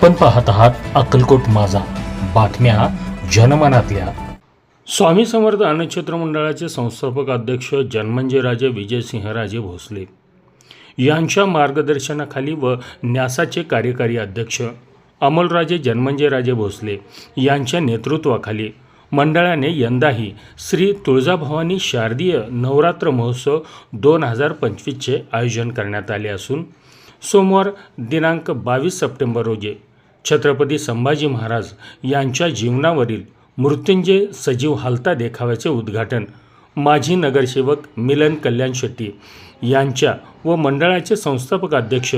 आपण पाहत आहात अक्कलकोट माझा. बातम्या जनमनातल्या. स्वामी समर्थ अन्नक्षेत्र मंडळाचे संस्थापक अध्यक्ष जन्मंजयराजे विजयसिंहराजे भोसले. यांच्या मार्गदर्शनाखाली व न्यासाचे कार्यकारी अध्यक्ष अमोलराजे जन्मंजयराजे भोसले यांच्या नेतृत्वाखाली मंडळाने यंदाही श्री तुळजाभवानी शारदीय नवरात्र महोत्सव दोन हजार पंचवीसचे आयोजन करण्यात आले असून सोमवार दिनांक बावीस सप्टेंबर रोजी छत्रपती संभाजी महाराज यांच्या जीवनावरील मृत्युंजय सजीव हालता देखाव्याचे उद्घाटन माजी नगरसेवक मिलन कल्याण शेट्टी यांच्या व मंडळाचे संस्थापक अध्यक्ष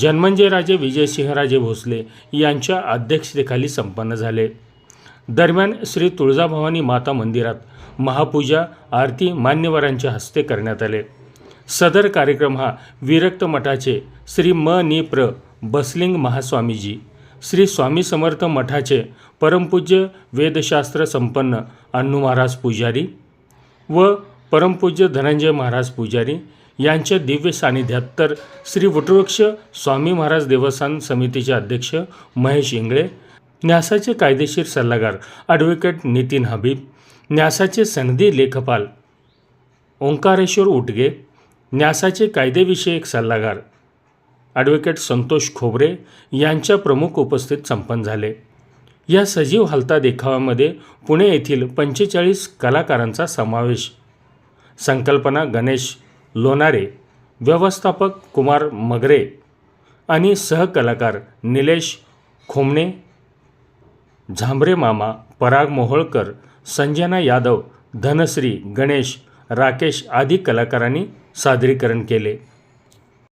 जन्मंजयराजे विजयसिंहराजे भोसले यांच्या अध्यक्षतेखाली संपन्न झाले. दरम्यान श्री तुळजाभवानी माता मंदिरात महापूजा आरती मान्यवरांच्या हस्ते करण्यात आले. सदर कार्यक्रम हा विरक्त मठाचे श्री म नि प्र बसलिंग महास्वामीजी श्री स्वामी समर्थ मठाचे परमपूज्य वेदशास्त्र संपन्न अण्णू महाराज पुजारी व परमपूज्य धनंजय महाराज पुजारी यांच्या दिव्य सानिध्यात तर श्री वटवृक्ष स्वामी महाराज देवस्थान समितीचे अध्यक्ष महेश इंगळे न्यासाचे कायदेशीर सल्लागार ॲडव्होकेट नितीन हबीब न्यासाचे सनदी लेखपाल ओंकारेश्वर उटगे न्यासाचे कायदेविषयक सल्लागार ॲडव्होकेट संतोष खोबरे यांच्या प्रमुख उपस्थित संपन्न झाले. या सजीव हलता देखाव्यामध्ये पुणे येथील पंचेचाळीस कलाकारांचा समावेश. संकल्पना गणेश लोणारे व्यवस्थापक कुमार मगरे आणि सहकलाकार निलेश खोमणे झांबरे मामा पराग मोहोळकर संजना यादव धनश्री गणेश राकेश आदी कलाकारांनी सादरीकरण केले.